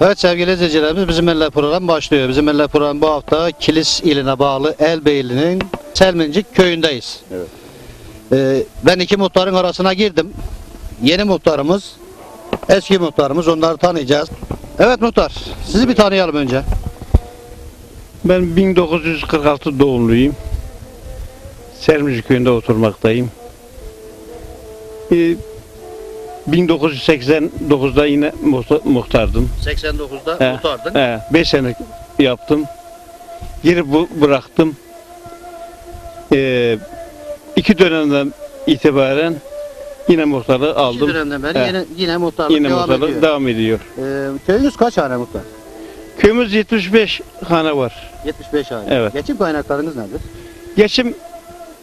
Evet sevgili izleyicilerimiz bizim eller programı başlıyor. Bizim eller programı bu hafta Kilis iline bağlı Elbeyli'nin Selmincik köyündeyiz. Evet. Ee, ben iki muhtarın arasına girdim. Yeni muhtarımız, eski muhtarımız onları tanıyacağız. Evet muhtar sizi bir tanıyalım önce. Ben 1946 doğumluyum. Sermici köyünde oturmaktayım. Ee, 1989'da yine muhta- muhtardım. 89'da He, muhtardın. 5 sene yaptım. Geri bu bıraktım. Ee, iki dönemden itibaren yine muhtarlığı İki aldım. dönemden beri He. yine, yine muhtarlık Yine devam muhtarlık ediyor. devam ediyor. Ee, köyünüz kaç hane muhtar? Köyümüz 75 hane var. 75 hane. Evet. Geçim kaynaklarınız nedir? Geçim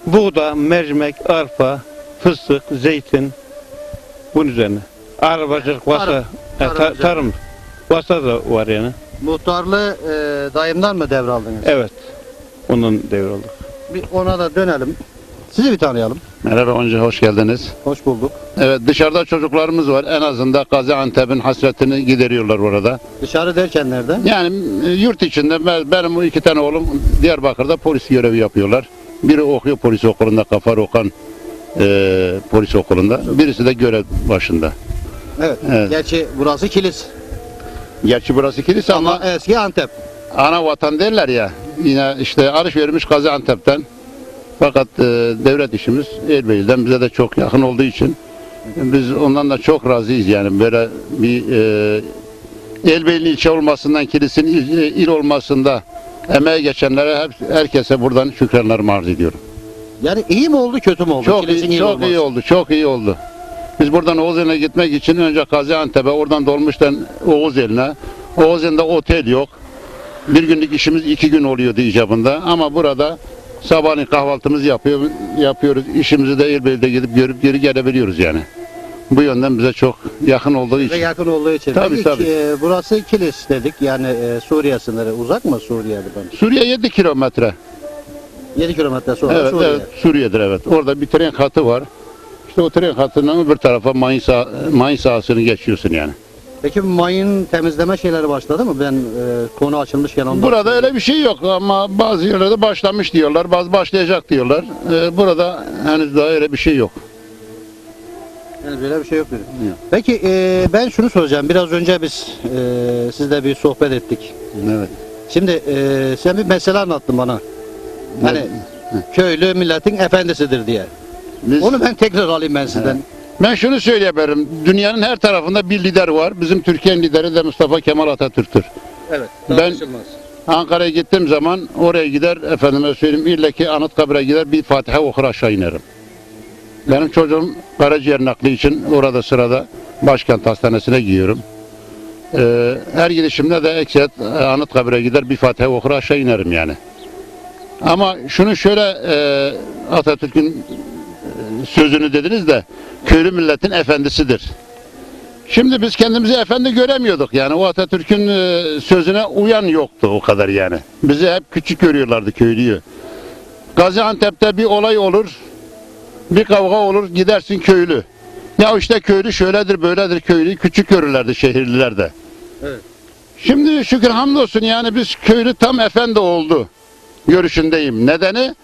buğda, mercimek, arpa, fıstık, zeytin bunun üzerine. Arabacılık, vasa, Tarım. e, Tarım ta- üzerine. tarım, vasa da var yani. Muhtarlığı e, dayımdan mı devraldınız? Evet, onun devraldık. Bir ona da dönelim. Sizi bir tanıyalım. Merhaba önce hoş geldiniz. Hoş bulduk. Evet dışarıda çocuklarımız var. En azından Gaziantep'in hasretini gideriyorlar orada. Dışarı derken nerede? Yani e, yurt içinde ben- benim bu iki tane oğlum Diyarbakır'da polis görevi yapıyorlar. Biri okuyor polis okulunda Kafar Okan e, polis okulunda. Birisi de görev başında. Evet. Evet. Gerçi burası Kilis. Gerçi burası kilise ama, Ama eski Antep. ana vatan derler ya. Yine işte arış vermiş Gaziantep'ten. Fakat e, devlet işimiz Erbeyli'den bize de çok yakın olduğu için biz ondan da çok razıyız yani böyle bir e, Elbeyli ilçe olmasından kilisin il, il olmasında emeğe geçenlere hep, herkese buradan şükranlarımı arz ediyorum. Yani iyi mi oldu kötü mü oldu? Çok Kilis'in iyi, çok olması. iyi oldu, çok iyi oldu. Biz buradan Oğuzeli'ne gitmek için önce Gaziantep'e, oradan dolmuştan Oğuzeli'ne. Oğuzeli'nde otel yok. Bir günlük işimiz iki gün oluyordu icabında. Ama burada sabahleyin kahvaltımızı yapıyor, yapıyoruz. İşimizi de Elbeyli'de gidip görüp geri gelebiliyoruz yani. Bu yönden bize çok yakın olduğu için. yakın olduğu için. Tabii, Peki, tabii. e, burası Kilis dedik. Yani e, Suriye sınırı. Uzak mı Suriye buradan? Suriye 7 kilometre. 7 kilometre sonra Evet, Suriye. evet, Suriye'dir evet. Orada bir tren hattı var. İşte o tren hattından öbür tarafa mayın, sah mayın sahasını geçiyorsun yani. Peki mayın temizleme şeyleri başladı mı? Ben e, konu açılmışken ondan. Burada öyle bir şey yok ama bazı yerlerde başlamış diyorlar, bazı başlayacak diyorlar. Ee, burada henüz daha öyle bir şey yok. Yani böyle bir şey yok dedim. Peki e, ben şunu soracağım. Biraz önce biz e, sizle bir sohbet ettik. Evet. Şimdi e, sen bir mesele anlattın bana. Hani köylü milletin efendisidir diye. Biz, Onu ben tekrar alayım ben sizden. ben şunu söyleyebilirim. Dünyanın her tarafında bir lider var. Bizim Türkiye'nin lideri de Mustafa Kemal Atatürk'tür. Evet. Ben- tartışılmaz. Ankara'ya gittiğim zaman oraya gider, efendime söyleyeyim, ille ki Anıtkabir'e gider bir Fatiha okur aşağı inerim. Benim çocuğum karaciğer nakli için orada sırada başkent hastanesine giyiyorum. Ee, her gidişimde de ekset e, Anıtkabir'e gider bir Fatiha okur aşağı inerim yani. Ama şunu şöyle e, Atatürk'ün e, sözünü dediniz de köylü milletin efendisidir. Şimdi biz kendimizi efendi göremiyorduk yani o Atatürk'ün e, sözüne uyan yoktu o kadar yani. Bizi hep küçük görüyorlardı köylüyü. Gaziantep'te bir olay olur, bir kavga olur gidersin köylü. Ya işte köylü şöyledir böyledir köylü küçük görürlerdi şehirliler de. Evet. Şimdi şükür hamdolsun yani biz köylü tam efendi oldu görüşündeyim. Nedeni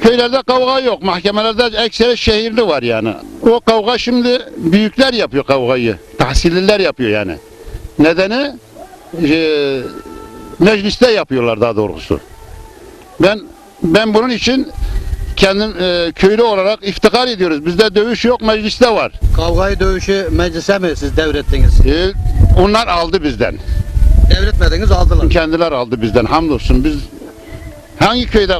köylerde kavga yok. Mahkemelerde ekseri şehirli var yani. O kavga şimdi büyükler yapıyor kavgayı. Tahsilliler yapıyor yani. Nedeni e, mecliste yapıyorlar daha doğrusu. Ben ben bunun için kendim e, köylü olarak iftikar ediyoruz. Bizde dövüş yok, mecliste var. Kavgayı dövüşü meclise mi siz devrettiniz? E, onlar aldı bizden. Devretmediniz aldılar. Kendiler aldı bizden. Hamdolsun biz hangi köyde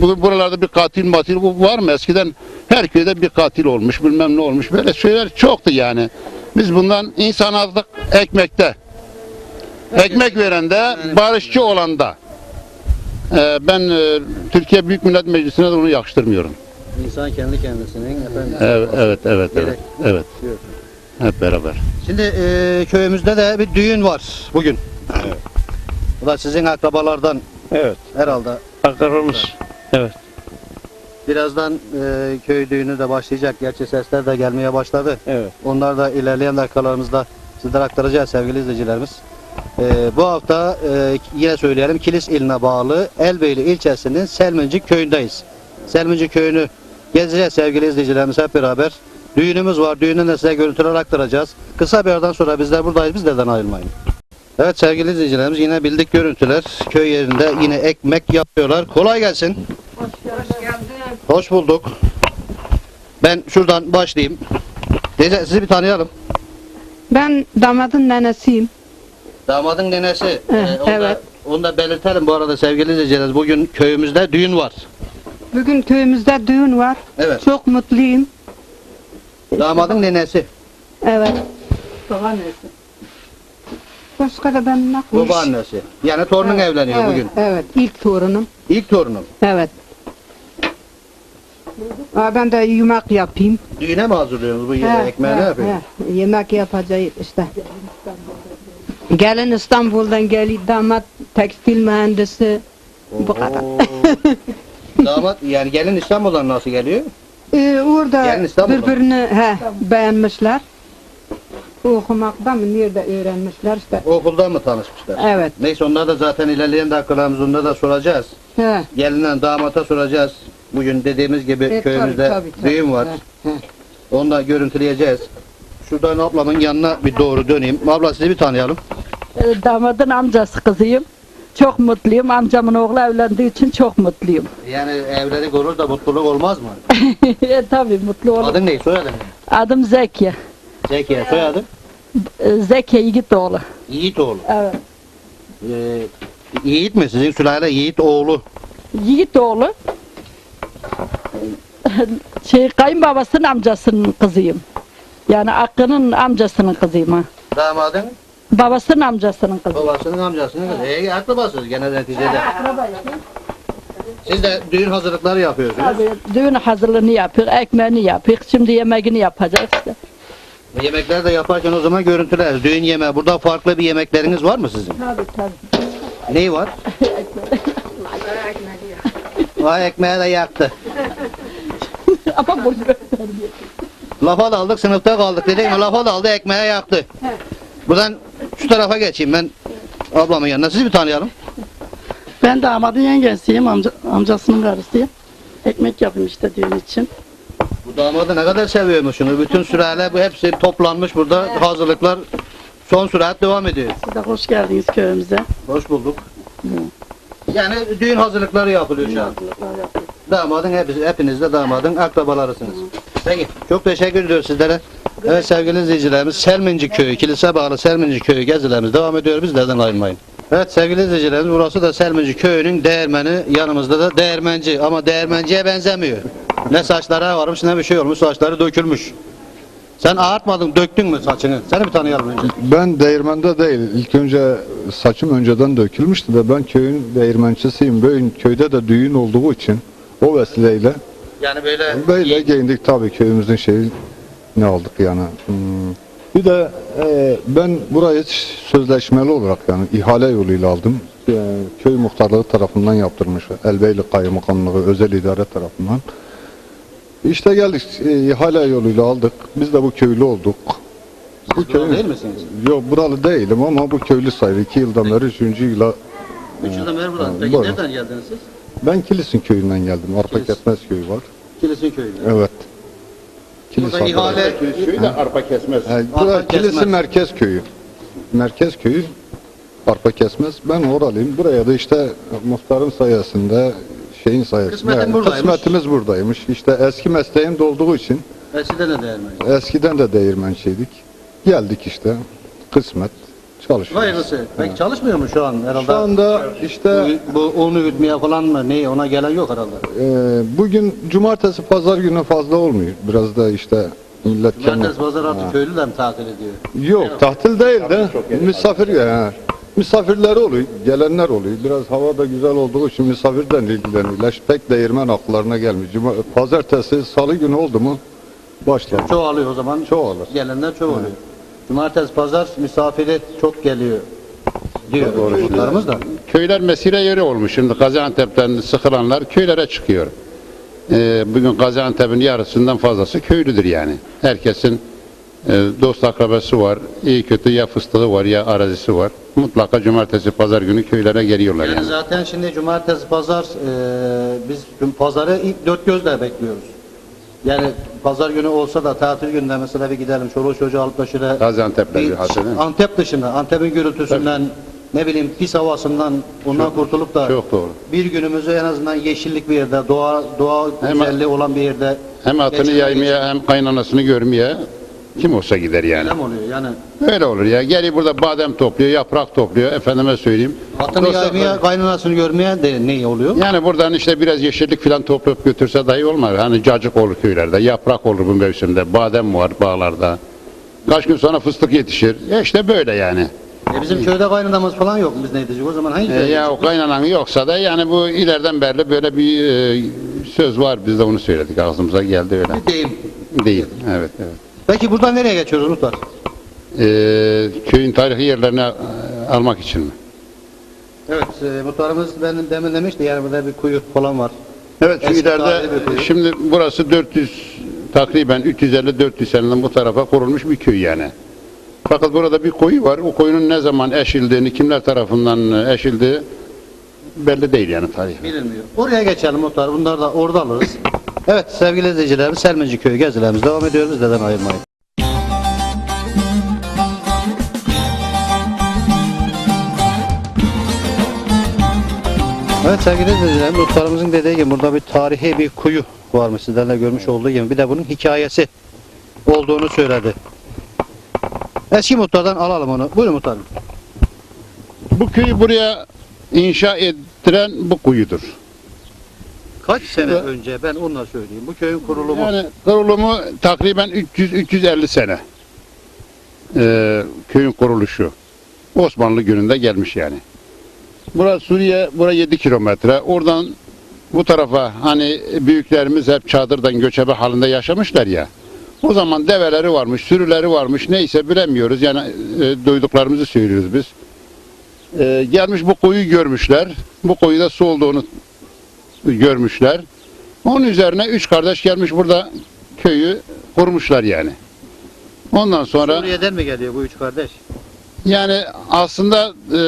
bu, buralarda bir katil matil var mı? Eskiden her köyde bir katil olmuş, bilmem ne olmuş. Böyle şeyler çoktu yani. Biz bundan insan aldık ekmekte. Ekmek verende, barışçı olanda. Ee, ben e, Türkiye Büyük Millet Meclisi'ne de onu yakıştırmıyorum. İnsan kendi kendisinin efendisi. Evet, evet, evet, evet. Gerek. Evet, hep beraber. Şimdi e, köyümüzde de bir düğün var bugün. Bu da sizin akrabalardan Evet, herhalde. Akrabamız. Evet. Birazdan e, köy düğünü de başlayacak. Gerçi sesler de gelmeye başladı. Evet. Onlar da ilerleyen dakikalarımızda sizlere aktaracağız sevgili izleyicilerimiz. Ee, bu hafta e, yine söyleyelim Kilis iline bağlı Elbeyli ilçesinin Selmincik köyündeyiz. Selmincik köyünü gezeceğiz sevgili izleyicilerimiz hep beraber. Düğünümüz var. Düğünü de size görüntüler aktaracağız. Kısa bir aradan sonra bizler buradayız. Bizlerden ayrılmayın. Evet sevgili izleyicilerimiz yine bildik görüntüler. Köy yerinde yine ekmek yapıyorlar. Kolay gelsin. Hoş bulduk. Ben şuradan başlayayım. Teyze sizi bir tanıyalım. Ben damadın nenesiyim. Damadın nenesi. Ee, onu, evet. da, onu da belirtelim bu arada sevgili izleyicilerimiz. Bugün köyümüzde düğün var. Bugün köyümüzde düğün var. Evet. Çok mutluyum. Damadın nenesi. Evet. Babaannesi. Başka da ben ne konuş- Babaannesi. Yani torunun evleniyor evet, bugün. Evet. ilk torunum. İlk torunum. Evet. Aa, ben de yemek yapayım. Düğüne mi hazırlıyorsunuz bu yere? He, Ekmeği ne he, yapıyorsunuz? he. Yemek yapacağız işte. Gelin İstanbul'dan geliyor. Damat tekstil mühendisi. Bu kadar. Damat yani gelin İstanbul'dan nasıl geliyor? Ee, orada birbirini he, beğenmişler. Okumakta mı nerede öğrenmişler işte. Okuldan mı tanışmışlar? Evet. Neyse onlar da zaten ilerleyen dakikalarımızda da soracağız. He. Gelinden damata soracağız. Bugün dediğimiz gibi E, köyümüzde tabii, tabii, düğün var. He, he. Onu da görüntüleyeceğiz. Şuradan ablamın yanına bir doğru döneyim. Abla sizi bir tanıyalım. E, Damadın amcası kızıyım. Çok mutluyum. Amcamın oğlu evlendiği için çok mutluyum. Yani evlilik olur da mutluluk olmaz mı? e, tabii mutlu olurum. Adın ne? Soyadın ne? Adım Zeki. Zekiye soyadın? E, Zeki Yiğitoğlu. Yiğitoğlu. Evet. Ee, Yiğit mi? Sizin sülale Yiğit oğlu. Yiğitoğlu. şey kayınbabasının amcasının kızıyım. Yani Hakkı'nın amcasının kızıyım ha. Damadın Babasının amcasının kızı. babasının amcasının kızı. E, akrabasınız gene neticede. Siz de düğün hazırlıkları yapıyorsunuz. Tabii düğün hazırlığını yapıyor, ekmeğini yapıyor. Şimdi yemeğini yapacağız işte. Yemekler de yaparken o zaman görüntüler. Düğün yemeği. Burada farklı bir yemekleriniz var mı sizin? Tabii tabii. Neyi var? Vay ekmeği de yaktı. Ama boş ver. Lafa daldık sınıfta kaldık dedik mi lafa daldı ekmeğe yaktı. Buradan şu tarafa geçeyim ben ablamın yanına. Sizi bir tanıyalım. Ben damadın yengesiyim, amca, amcasının karısıyım. Ekmek yapayım işte düğün için. Bu damadı ne kadar seviyormuşsunuz. Bütün sürale bu hepsi toplanmış burada. Hazırlıklar son sürat devam ediyor. Siz de hoş geldiniz köyümüze. Hoş bulduk. Yani düğün hazırlıkları yapılıyor şu an. Damadın hepsi, hepiniz de damadın akrabalarısınız. Peki, çok teşekkür ediyoruz sizlere. Evet sevgili izleyicilerimiz, Selminci Köyü, kilise bağlı Selminci Köyü gezilerimiz devam ediyor. Bizlerden ayrılmayın. Evet sevgili izleyicilerimiz, burası da Selminci Köyü'nün değirmeni. Yanımızda da değirmenci ama değirmenciye benzemiyor. Ne saçları varmış ne bir şey olmuş, saçları dökülmüş. Sen ağartmadın, döktün mü saçını? Seni bir tanıyalım önce. Ben değirmende değil. İlk önce saçım önceden dökülmüştü de ben köyün değirmençisiyim. Böyle köyde de düğün olduğu için o vesileyle Yani böyle... böyle giyindik tabii köyümüzün şeyi ne aldık yani. Hmm. Bir de e, ben burayı sözleşmeli olarak yani ihale yoluyla aldım. E, köy muhtarlığı tarafından yaptırmış. Elbeyli Kaymakamlığı özel idare tarafından. İşte geldik e, ihale yoluyla aldık. Biz de bu köylü olduk. Bu Buralı değil misiniz? Yok buralı değilim ama bu köylü sayılır. İki yıldan beri üçüncü yıla. Üç yıldan beri buradan. Ha, Peki buyurun. nereden geldiniz siz? Ben Kilis'in köyünden geldim. Arpa Kilis. Ketmez köyü var. Kilis'in köyünden. Evet. Kilis Burada ihale... Köyü de arpa kesmez. Yani Arpa Kesmez. Kilis'in merkez köyü. Merkez köyü Arpa Kesmez. Ben oralıyım. Buraya da işte muhtarın sayesinde şeyin sayesinde. Kısmetin buradaymış. Kısmetimiz buradaymış. İşte eski mesleğim de olduğu için Eskiden de değermeyiz. eskiden de değirmençiydik. Geldik işte. Kısmet. Çalışıyoruz. Hayırlısı. Peki çalışmıyor mu şu an herhalde? Şu anda işte bu, bu un üretmeye falan mı? Ne? Ona gelen yok herhalde. Ee, bugün cumartesi pazar günü fazla olmuyor. Biraz da işte millet. Cumartesi pazar artık Ha. köylü de mi tatil ediyor? Yok tatil değil de misafir ya. Misafirleri oluyor, gelenler oluyor. Biraz hava da güzel olduğu için misafirden ilgileniyorlar. Pek değirmen aklarına gelmiyor. Cuma, pazartesi, salı günü oldu mu başlar. Çoğalıyor o zaman. Çoğalır. Gelenler çoğalıyor. Cumartesi pazar misafiri çok geliyor diyor Doğru. muhtarımız da. Köyler mesire yeri olmuş. Şimdi Gaziantep'ten sıkılanlar köylere çıkıyor. Ee, bugün Gaziantep'in yarısından fazlası köylüdür yani. Herkesin dost akrabası var. İyi kötü ya fıstığı var ya arazisi var. Mutlaka cumartesi pazar günü köylere geliyorlar Yani yani. zaten şimdi cumartesi pazar e, biz gün pazarı ilk dört gözle bekliyoruz. Yani pazar günü olsa da tatil günde mesela bir gidelim çoluğu çocuğu alıp da şöyle bir hasene. Antep dışında Antep'in gürültüsünden ne bileyim pis havasından ondan kurtulup da Çok doğru. bir günümüzü en azından yeşillik bir yerde doğa doğa Hem- güzelliği olan bir yerde Hem atını geçirmeye yaymaya hem kaynanasını görmeye kim olsa gider yani. Hem oluyor yani. Öyle olur ya. Geliyor burada badem topluyor, yaprak topluyor. Efendime söyleyeyim. Atını Dost- yaymaya, kaynanasını görmeye de ne oluyor? Yani buradan işte biraz yeşillik falan toplayıp götürse dahi olmaz. Hani cacık olur köylerde, yaprak olur bu mevsimde, badem var bağlarda. Kaç gün sonra fıstık yetişir. E işte böyle yani. E bizim köyde kaynanamız falan yok. Biz ne edeceğiz? O zaman hangi E ya o kaynanan yoksa da yani bu ileriden beri böyle bir e, söz var. Biz de onu söyledik. Ağzımıza geldi öyle. Bir deyim. Değil. Evet, evet. Peki buradan nereye geçiyoruz Muhtar? E, köyün tarihi yerlerine e, almak için mi? Evet, e, muhtarımız benim demin demişti yani burada bir kuyu falan var. Evet şu Eski ileride tarihi bir kuyu. şimdi burası 400 takriben 350-400 seneden bu tarafa kurulmuş bir köy yani. Fakat burada bir koyu var. O koyunun ne zaman eşildiğini, kimler tarafından eşildiği belli değil yani tarih. Bilinmiyor. Oraya geçelim muhtar. Bunları da orada alırız. Evet sevgili izleyicilerimiz Selminci Köyü gezilerimiz devam ediyor. Bizden ayrılmayın. Evet sevgili izleyicilerimiz muhtarımızın dediği gibi burada bir tarihi bir kuyu varmış sizden de görmüş olduğu gibi. Bir de bunun hikayesi olduğunu söyledi. Eski muhtardan alalım onu. Buyurun muhtarım. Bu köyü buraya inşa ettiren bu kuyudur. Kaç sene önce ben onunla söyleyeyim. Bu köyün kurulumu. Yani kurulumu takriben 300-350 sene. Ee, köyün kuruluşu. Osmanlı gününde gelmiş yani. Burası Suriye, bura 7 kilometre. Oradan bu tarafa hani büyüklerimiz hep çadırdan göçebe halinde yaşamışlar ya. O zaman develeri varmış, sürüleri varmış. Neyse bilemiyoruz. Yani e, duyduklarımızı söylüyoruz biz. E, gelmiş bu koyu görmüşler. Bu koyuda su olduğunu görmüşler. Onun üzerine üç kardeş gelmiş burada köyü kurmuşlar yani. Ondan sonra Suriye'den mi geliyor bu üç kardeş? yani aslında e,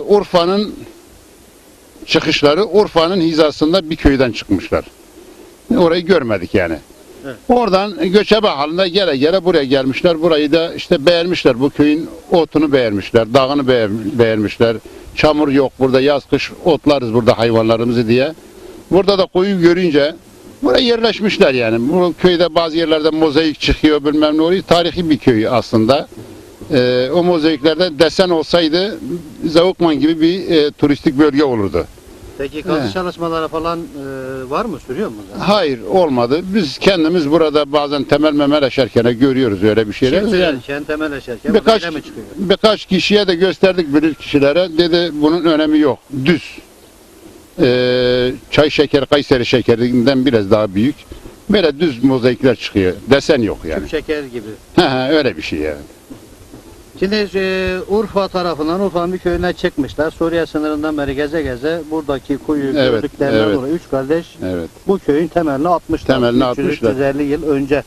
Urfa'nın çıkışları Urfa'nın hizasında bir köyden çıkmışlar. Orayı görmedik yani. Evet. Oradan göçebe halinde gele gele buraya gelmişler. Burayı da işte beğenmişler. Bu köyün otunu beğenmişler. Dağını beğen- beğenmişler. Çamur yok burada yaz kış otlarız burada hayvanlarımızı diye. Burada da koyu görünce buraya yerleşmişler yani. Bu köyde bazı yerlerde mozaik çıkıyor bilmem ne oluyor. Tarihi bir köy aslında. Ee, o mozaiklerde desen olsaydı Zavukman gibi bir e, turistik bölge olurdu. Peki kazı Evet. çalışmaları falan e, var mı? Sürüyor mu? zaten? Hayır olmadı. Biz kendimiz burada bazen temel memel eşerken görüyoruz öyle bir şeyler. Kim Yani sürerken, temel eşerken birkaç, birkaç, mi çıkıyor? birkaç kişiye de gösterdik bilir kişilere. Dedi bunun önemi yok. Düz. Ee, çay şekeri, Kayseri şekerinden biraz daha büyük. Böyle düz mozaikler çıkıyor. Desen yok yani. Tüm şeker gibi. He he, öyle bir şey yani. Şimdi e, Urfa tarafından Urfa'nın bir köyüne çıkmışlar. Suriye sınırından beri geze geze buradaki kuyu Evet, gördüklerinden evet. dolayı üç kardeş Evet. bu köyün temelini atmışlar. Temelini 300, atmışlar. 350 yıl önce.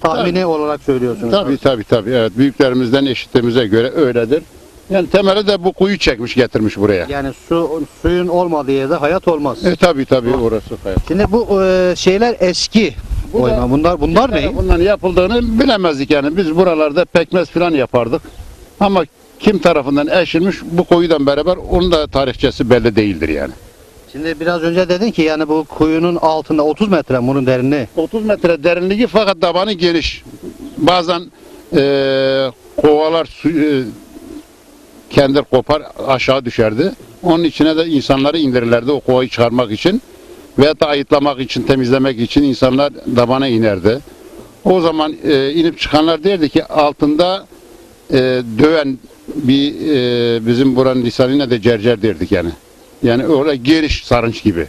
Tahmini olarak söylüyorsunuz. Tabii tabii tabii. Evet. Büyüklerimizden eşittiğimize göre öyledir. Yani temeli de bu kuyu çekmiş getirmiş buraya. Yani su suyun olmadığı yerde hayat olmaz. E tabii tabii orası hayat. Şimdi bu e, şeyler eski. Bu da-. Bunlar bunlar ne? Bunların yapıldığını bilemezdik yani. Biz buralarda pekmez falan yapardık. Ama kim tarafından eşilmiş bu koyudan beraber onun da tarihçesi belli değildir yani. Şimdi biraz önce dedin ki yani bu kuyunun altında 30 metre bunun derinliği. 30 metre derinliği fakat tabanı geniş. Bazen eee, kovalar su, eee, kendir kopar aşağı düşerdi. Onun içine de insanları indirirlerdi o kovayı çıkarmak için. Veya da ayıtlamak için, temizlemek için insanlar tabana inerdi. O zaman eee, inip çıkanlar derdi ki altında eee, döven bir eee, bizim buranın lisanıyla de cercer derdik yani. Yani öyle geniş sarınç gibi.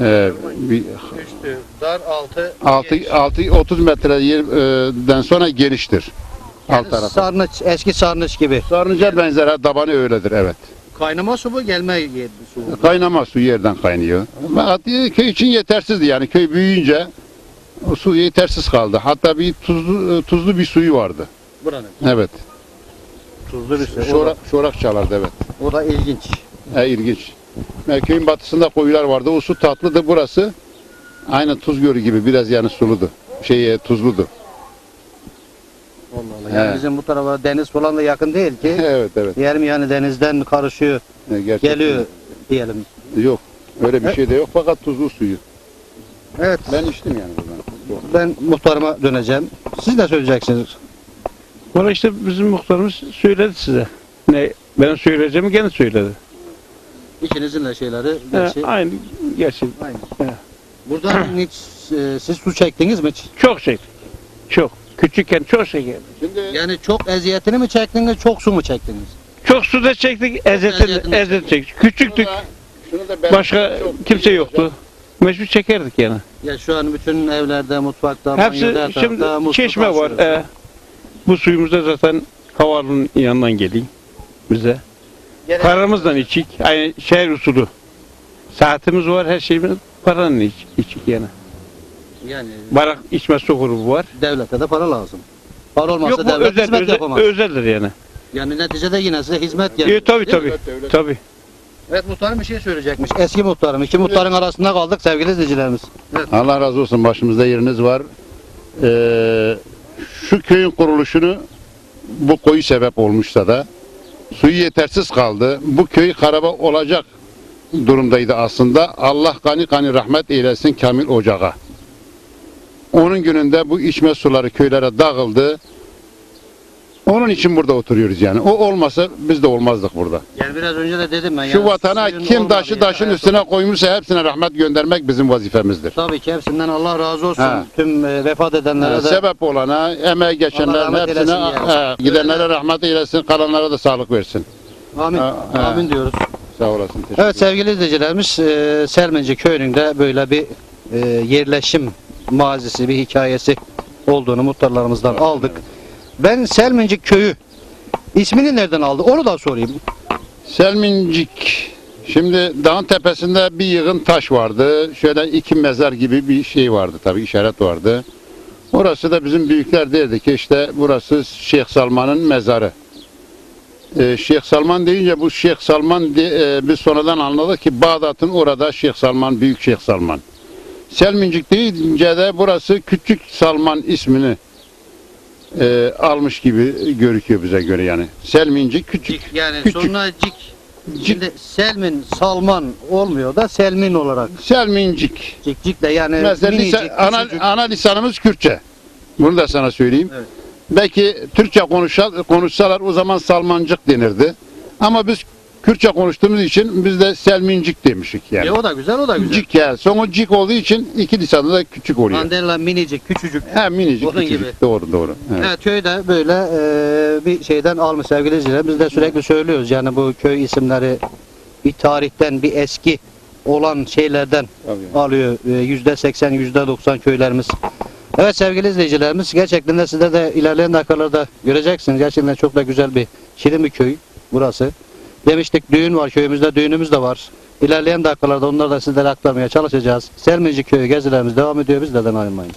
Eee, bir Üstü, dar, altı. 6 6 30 metre yerden sonra geniştir. Alt tarafı. Sarnıç, eski sarnıç gibi. Sarnıca benzer ha, tabanı öyledir evet. Kaynama su bu, gelme su. Kaynama su yerden kaynıyor. Fakat e, köy için yetersizdi yani köy büyüyünce O su yetersiz kaldı. Hatta bir tuzlu tuzlu bir suyu vardı. Buranın. Evet. Tuzlu bir şey. Şorak, şorak çalardı evet. o da ilginç. E, ilginç. Köyün batısında koyular vardı. O su tatlıdı. Burası aynı tuz gölü gibi biraz yani suludu. Şey e, tuzludu. Allah Allah. Yani He. bizim bu tarafa deniz falan da yakın değil ki. evet evet. Diyelim yani denizden karışıyor, E, gerçekten. geliyor diyelim. Yok. Öyle bir şey de yok fakat tuzlu suyu. Evet. Ben içtim yani buradan. Ben muhtarıma döneceğim. Siz ne söyleyeceksiniz? Valla işte bizim muhtarımız söyledi size. Ne benim söyleyeceğimi gene söyledi. İkinizin de şeyleri. He, gerçi- aynı gerçi Aynı. He. Burada hiç e, siz su çektiniz mi hiç? çok çektik. Çok. Küçükken çok çektik. Şimdi Yani çok eziyetini mi çektiniz, çok su mu çektiniz? Çok su da çektik, eziyet, eziyetini eziyet çektik. Küçüktük, şunu da- şunu da ben- başka çok- kimse yoktu. Mecbur çekerdik yani. Ya şu an bütün evlerde, mutfakta, Hepsi banyoda, her şimdi musluk çeşme var. açıyoruz. E, bu suyumuz da zaten havalının yanından geliyor bize. Gene- Paramızdan içik. Aynı şehir usulü. Saatimiz var, her şeyimiz paranın iç, içik yani. Yani Barak içme su grubu var. devlete de para lazım. Para olmazsa Yok bu devlet özel, hizmet özel, yapamaz. özeldir yani. Yani neticede yine size hizmet geliyor. E, tabii Değil mi? tabii. Evet, devlet- Tabii. Evet muhtarım bir şey söyleyecekmiş. Eski muhtarım. iki muhtarın arasında kaldık sevgili izleyicilerimiz. Allah razı olsun başımızda yeriniz var. Ee, şu köyün kuruluşunu bu koyu sebep olmuşsa da suyu yetersiz kaldı. Bu köy karaba olacak durumdaydı aslında. Allah gani gani rahmet eylesin Kamil Ocağa. Onun gününde bu içme suları köylere dağıldı. Onun için burada oturuyoruz yani. O olmasa biz de olmazdık burada. Yani biraz önce de dedim ben. Şu yani vatana kim taşı yer, taşın hayat üstüne koymuşsa hepsine rahmet göndermek bizim vazifemizdir. Tabii ki hepsinden Allah razı olsun. Ha. Tüm e, vefat edenlere de sebep olana, emeği geçenlerin hepsine, yani. he, gidenlere rahmet eylesin, kalanlara da sağlık versin. amin. Ha. Amin diyoruz. Sağ olasın. Evet sevgili izleyicilerimiz e, Selminci köyünde böyle bir e, yerleşim mazisi, bir hikayesi olduğunu muhtarlarımızdan aldık. Ben Selminci köyü ismini nereden aldı onu da sorayım. Selmincik. Şimdi dağın tepesinde bir yığın taş vardı. Şöyle iki mezar gibi bir şey vardı tabii işaret vardı. Orası da bizim büyükler derdi ki işte burası Şeyh Salman'ın mezarı. Ee, Şeyh Salman deyince bu Şeyh Salman de- e, biz sonradan anladık ki Bağdat'ın orada Şeyh Salman, Büyük Şeyh Salman. Selmincik deyince de burası Küçük Salman ismini e, almış gibi görüküyor bize göre yani. Selmincik küçük. Cik yani Küçük. sonuna cik. Şimdi Selmin, Salman olmuyor da Selmin olarak. Selmincik. Cik cik de yani Mesela minicik, ana, ana lisanımız Kürtçe. Bunu da sana söyleyeyim. Evet. Belki Türkçe konuşa, konuşsalar o zaman Salmancık denirdi. Ama biz Kürtçe konuştuğumuz için biz de Selmincik demişik yani. E, o da güzel o da güzel. Cik ya. Sonu cik olduğu için iki lisanı da küçük oluyor. Mandela minicik, küçücük. He minicik Onun küçücük. gibi. Doğru doğru. Evet. Evet köyde böyle e, bir şeyden almış sevgili izleyiciler. Biz de sürekli söylüyoruz yani bu köy isimleri bir tarihten bir eski olan şeylerden Tabii. alıyor. E, Yüzde seksen, yüzde doksan köylerimiz. Evet sevgili izleyicilerimiz gerçekten de size de ilerleyen dakikalarda göreceksiniz. Gerçekten çok da güzel bir şirin bir köy burası. Demiştik düğün var köyümüzde düğünümüz de var. İlerleyen dakikalarda onları da sizlere aktarmaya çalışacağız. Selminci köyü gezilerimiz devam ediyor. Bizlerden ayrılmayın.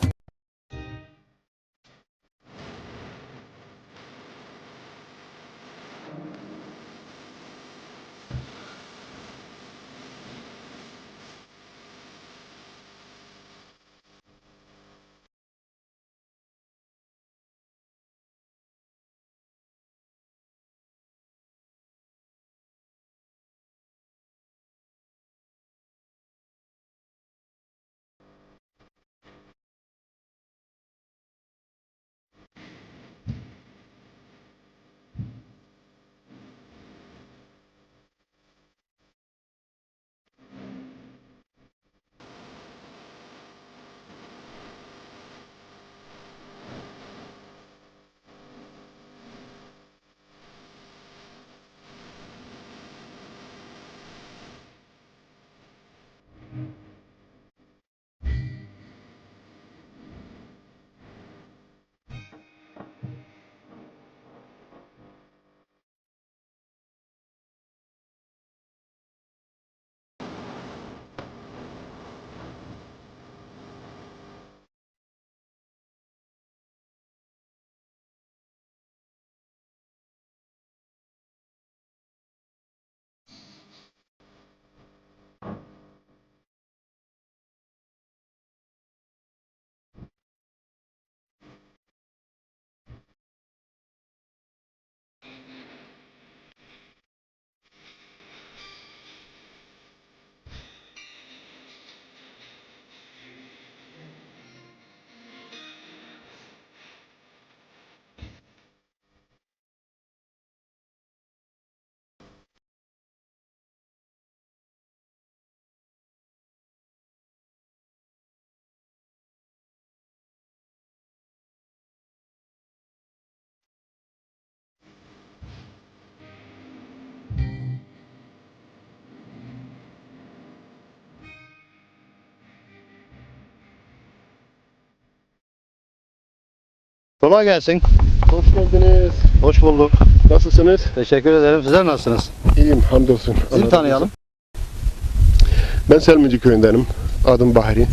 Kolay gelsin. Hoş geldiniz. Hoş bulduk. Nasılsınız? Teşekkür ederim. Sizler nasılsınız? İyiyim hamdolsun. Sizi tanıyalım. Ben Selminci köyündenim. Adım Bahri.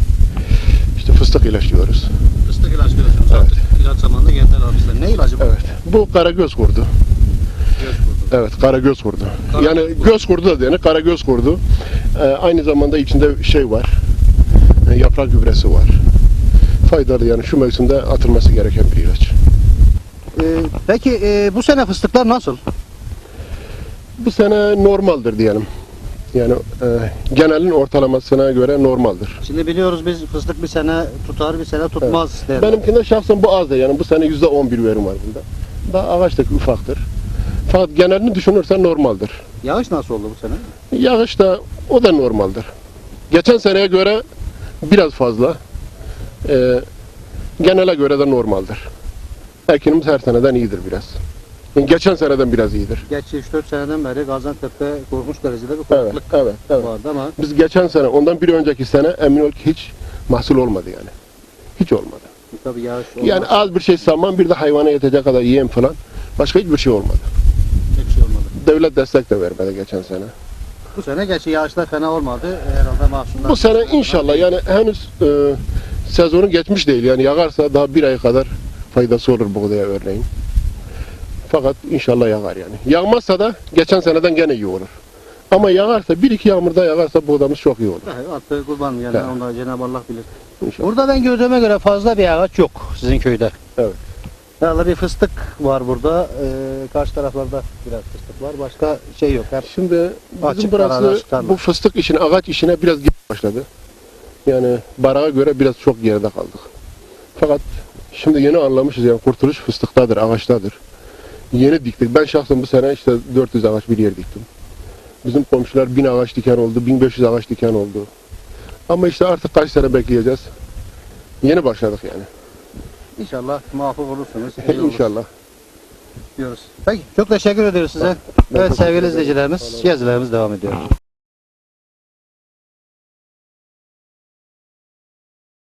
İşte fıstık ilaçlıyoruz. Fıstık ilaç görüyorsunuz. Evet. Artık ilaç zamanında geldiler abisler. Ne ilacı bu? Evet. Bu karagöz kurdu. Evet, karagöz kurdu. Karagöz yani göz kurdu da denir, karagöz kurdu. Ee, aynı zamanda içinde şey var. e, yaprak gübresi var. Faydalı yani şu mevsimde atılması gereken bir ilaç. Ee, peki e, bu sene fıstıklar nasıl? Bu sene normaldir diyelim. Yani e, genelin ortalamasına göre normaldir. Şimdi biliyoruz biz fıstık bir sene tutar bir sene tutmaz derler. Benimkinde şahsen bu azdır yani bu sene yüzde on bir verim var bunda. Daha ağaç da ufaktır. Fakat genelini düşünürsen normaldir. Yağış nasıl oldu bu sene? Yağış da o da normaldir. Geçen seneye göre biraz fazla. Ee, genele göre de normaldir. Ekinimiz her seneden iyidir biraz. Geçen seneden biraz iyidir. Gerçi 3-4 seneden beri Gaziantep'te korkunç derecede bir Evet, evet, evet. vardı ama Biz geçen sene, ondan bir önceki sene emin ol ki hiç mahsul olmadı yani. Hiç olmadı. tabii yağış olmaz. Yani az bir şey saman bir de hayvana yetecek kadar yiyeyim falan. Başka hiçbir şey olmadı. Hiçbir şey olmadı. Devlet destek de vermedi geçen sene. Bu sene gerçi yağışlar fena olmadı. Herhalde mahsuller. Bu sene inşallah yani henüz e, sezonu geçmiş değil. Yani yağarsa daha bir ay kadar faydası olur buğdaya örneğin. Fakat inşallah yağar yani. Yağmazsa da geçen seneden gene iyi olur. Ama yağarsa bir iki yağmurda yağarsa buğdamız çok iyi olur. Artık kurban yani Evet. onda Cenab-ı Allah bilir. İnşallah. Burada ben gördüğüme göre fazla bir ağaç yok sizin köyde. Evet. Herhalde bir fıstık var burada. Ee, karşı taraflarda biraz fıstık var. Başka şey yok. Hep Şimdi bizim burası bu fıstık işine, ağaç işine biraz geç başladı. Yani barağa göre biraz çok geride kaldık. Fakat şimdi yeni anlamışız yani kurtuluş fıstıktadır, ağaçtadır. Yeni diktik. Ben şahsen bu sene işte 400 ağaç bir yer diktim. Bizim komşular 1000 ağaç diken oldu, 1500 ağaç diken oldu. Ama işte artık kaç sene bekleyeceğiz. Yeni başladık yani. inşallah muvaffak olursunuz. İnşallah. diyoruz. Peki çok teşekkür ediyoruz size. Evet sevgili izleyicilerimiz gezilerimiz devam ediyor.